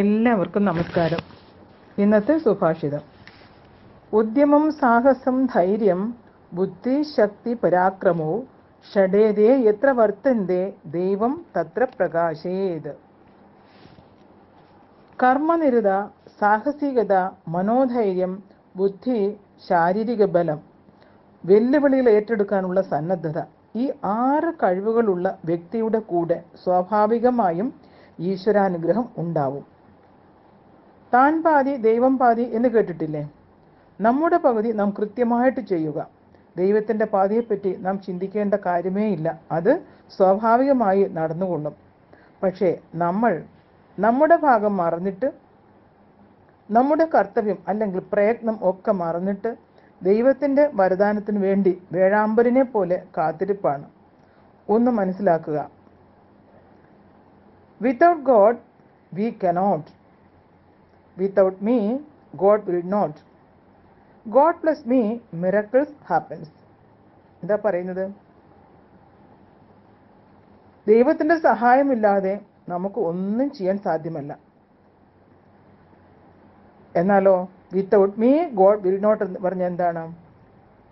എല്ലാവർക്കും നമസ്കാരം. ഇന്നത്തെ സുഭാഷിതം. ഉദ്യമം സാഹസം ധൈര്യം ബുദ്ധി ശക്തി പരാക്രമോ ഷഡേതേ എത്ര വർത്തന്തേ ദൈവം തത്ര പ്രകാശേത്. കർമ്മനിരത സാഹസികത മനോധൈര്യം ബുദ്ധി ശാരീരിക ബലം. വെല്ലുവിളികൾ ഏറ്റെടുക്കാനുള്ള സന്നദ്ധത. ഈ ആറ് കഴിവുകളുള്ള വ്യക്തിയുടെ കൂടെ സ്വാഭാവികമായും ഈശ്വരാനുഗ്രഹം ഉണ്ടാവും. താൻ പാതി ദൈവം പാതി എന്ന് കേട്ടിട്ടില്ലേ? നമ്മുടെ പകുതി നാം കൃത്യമായിട്ട് ചെയ്യുക. ദൈവത്തിന്റെ പാതിയെപ്പറ്റി നാം ചിന്തിക്കേണ്ട കാര്യമേ ഇല്ല. അത് സ്വാഭാവികമായി നടന്നുകൊള്ളും. പക്ഷേ നമ്മൾ നമ്മുടെ ഭാഗം മറന്നിട്ട് നമ്മുടെ കർത്തവ്യം അല്ലെങ്കിൽ പ്രയത്നം ഒക്കെ മറന്നിട്ട് ദൈവത്തിന്റെ വരദാനത്തിന് വേണ്ടി വേഴാമ്പലിനെ പോലെ കാത്തിരിപ്പാണ്. ഒന്ന് മനസ്സിലാക്കുക. Without God we cannot without me God will not God plus me miracles happens എന്താ പറയുന്നത്? ദൈവത്തിന്റെ സഹായമില്ലാതെ നമുക്ക് ഒന്നും ചെയ്യാൻ സാധ്യമല്ല. എന്നാലോ without me God will not എന്ന് പറഞ്ഞ എന്താണ്?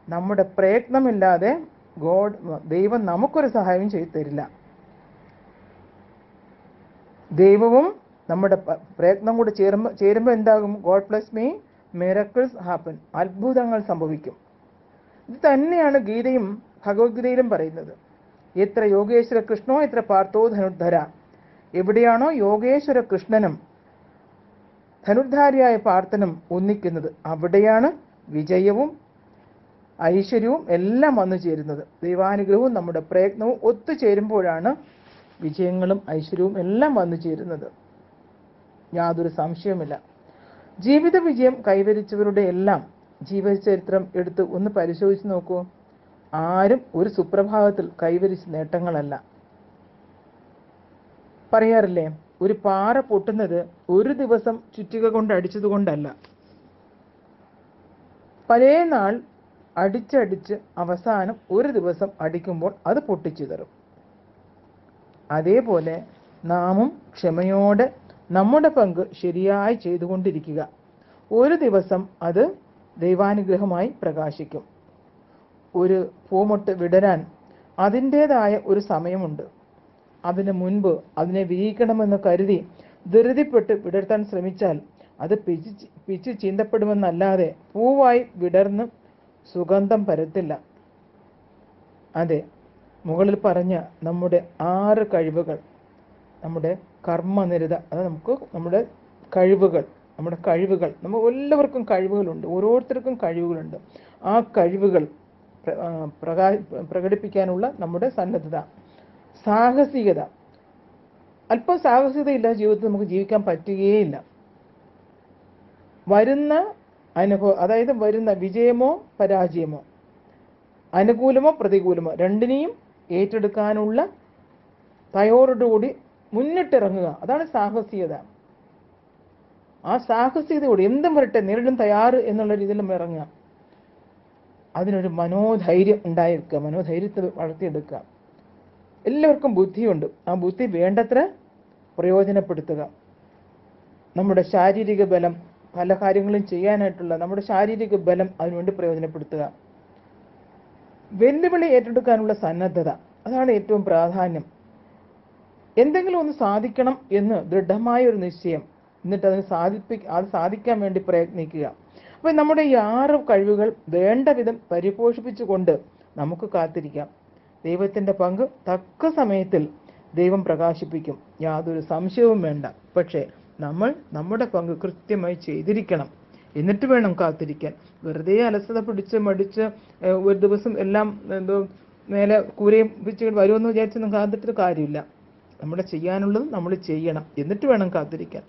നമ്മുടെ പ്രയത്നമില്ലാതെ ഗോഡ് ദൈവം നമുക്കൊരു സഹായം ചെയ്തു തരില്ല. ദൈവവും നമ്മുടെ പ്രയത്നം കൂടെ ചേരുമ്പോൾ ചേരുമ്പോൾ എന്താകും? God plus me miracles happen അത്ഭുതങ്ങൾ സംഭവിക്കും. ഇത് തന്നെയാണ് ഗീതയും ഭഗവത്ഗീതയിലും പറയുന്നത്. എത്ര യോഗേശ്വര കൃഷ്ണോ എത്ര പാർത്ഥോ ധനുർധര. എവിടെയാണോ യോഗേശ്വര കൃഷ്ണനും ധനുർധാരിയായ പാർത്ഥനും ഒന്നിക്കുന്നത് അവിടെയാണ് വിജയവും ഐശ്വര്യവും എല്ലാം വന്നു ചേരുന്നത്. ദൈവാനുഗ്രഹവും നമ്മുടെ പ്രയത്നവും ഒത്തുചേരുമ്പോഴാണ് വിജയങ്ങളും ഐശ്വര്യവും എല്ലാം വന്നു ചേരുന്നത്. യാതൊരു സംശയവുമില്ല. ജീവിത വിജയം കൈവരിച്ചവരുടെ എല്ലാം ജീവചരിത്രം എടുത്ത് ഒന്ന് പരിശോധിച്ച് നോക്കൂ. ആരും ഒരു സുപ്രഭാതത്തിൽ കൈവരിച്ച നേട്ടങ്ങളല്ല. പറയാറില്ലേ ഒരു പാറ പൊട്ടുന്നത് ഒരു ദിവസം ചുറ്റിക കൊണ്ട് അടിച്ചത് കൊണ്ടല്ല. പലേ നാൾ അടിച്ചടിച്ച് അവസാനം ഒരു ദിവസം അടിക്കുമ്പോൾ അത് പൊട്ടിച്ചു തരും അതേപോലെ നാമും ക്ഷമയോടെ നമ്മുടെ പങ്ക് ശരിയായി ചെയ്തുകൊണ്ടിരിക്കുക. ഒരു ദിവസം അത് ദൈവാനുഗ്രഹമായി പ്രകാശിക്കും. ഒരു പൂമൊട്ട് വിടരാൻ അതിന്റെതായ ഒരു സമയമുണ്ട്. അതിന് മുൻപ് അതിനെ വിരിയിക്കണമെന്ന് കരുതി ധൃതിപ്പെട്ട് വിടർത്താൻ ശ്രമിച്ചാൽ അത് പിച്ച് പിച്ച് ചീന്തപ്പെടുമെന്നല്ലാതെ പൂവായി വിടർന്ന് സുഗന്ധം പരത്തില്ല. അതെ മുകളിൽ പറഞ്ഞ നമ്മുടെ ആറ് കഴിവുകൾ. നമ്മുടെ കർമ്മനിരത അത് നമുക്ക് നമ്മുടെ കഴിവുകൾ നമ്മുടെ കഴിവുകൾ. നമ്മൾ എല്ലാവർക്കും കഴിവുകളുണ്ട് ഓരോരുത്തർക്കും കഴിവുകളുണ്ട്. ആ കഴിവുകൾ പ്ര- പ്രകാ പ്രകടിപ്പിക്കാനുള്ള നമ്മുടെ സന്നദ്ധത. സാഹസികത. അല്പം സാഹസികത ഇല്ലാതെ ജീവിതത്തിൽ നമുക്ക് ജീവിക്കാൻ പറ്റുകയേയില്ല. വരുന്ന അനുഭവം അതായത് വരുന്ന വിജയമോ പരാജയമോ അനുകൂലമോ പ്രതികൂലമോ രണ്ടിനെയും ഏറ്റെടുക്കാനുള്ള തയ്യാറോടുകൂടി മുന്നിട്ടിറങ്ങുക. അതാണ് സാഹസികത. ആ സാഹസികതയോട് എന്തും വരട്ടെ നേരിടും തയ്യാറ് എന്നുള്ള രീതിയിൽ നമ്മൾ ഇറങ്ങുക. അതിനൊരു മനോധൈര്യം ഉണ്ടായിരിക്കുക മനോധൈര്യത്തെ വളർത്തിയെടുക്കുക. എല്ലാവർക്കും ബുദ്ധിയുണ്ട്. ആ ബുദ്ധി വേണ്ടത്ര പ്രയോജനപ്പെടുത്തുക. നമ്മുടെ ശാരീരിക ബലം പല കാര്യങ്ങളും ചെയ്യാനായിട്ടുള്ള നമ്മുടെ ശാരീരിക ബലം അതിനുവേണ്ടി പ്രയോജനപ്പെടുത്തുക. വെല്ലുവിളി ഏറ്റെടുക്കാനുള്ള സന്നദ്ധത. അതാണ് ഏറ്റവും പ്രാധാന്യം. എന്തെങ്കിലും ഒന്ന് സാധിക്കണം എന്ന് ദൃഢമായ ഒരു നിശ്ചയം. എന്നിട്ട് അതിന് സാധിപ്പി അത് സാധിക്കാൻ വേണ്ടി പ്രയത്നിക്കുക. അപ്പൊ നമ്മുടെ ഈ ആറ് കഴിവുകൾ വേണ്ട വിധം പരിപോഷിപ്പിച്ചുകൊണ്ട് നമുക്ക് കാത്തിരിക്കാം. ദൈവത്തിന്റെ പങ്ക് തക്ക സമയത്തിൽ ദൈവം പ്രകാശിപ്പിക്കും. യാതൊരു സംശയവും വേണ്ട. പക്ഷേ നമ്മൾ നമ്മുടെ പങ്ക് കൃത്യമായി ചെയ്തിരിക്കണം. എന്നിട്ട് വേണം കാത്തിരിക്കാൻ. വെറുതെ അലസത പിടിച്ച് മടിച്ച് ഒരു ദിവസം എല്ലാം എന്തോ മേലെ കൂരയും വെച്ച് വരുമെന്ന് വിചാരിച്ചൊന്നും കാത്തിട്ട് കാര്യമില്ല. നമ്മൾ ചെയ്യാനുള്ളത് നമ്മൾ ചെയ്യണം. എന്നിട്ട് വേണം കാത്തിരിക്കാൻ.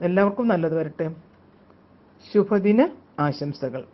എല്ലാവർക്കും നല്ലത് വരട്ടെ. ശുഭദിന ആശംസകൾ.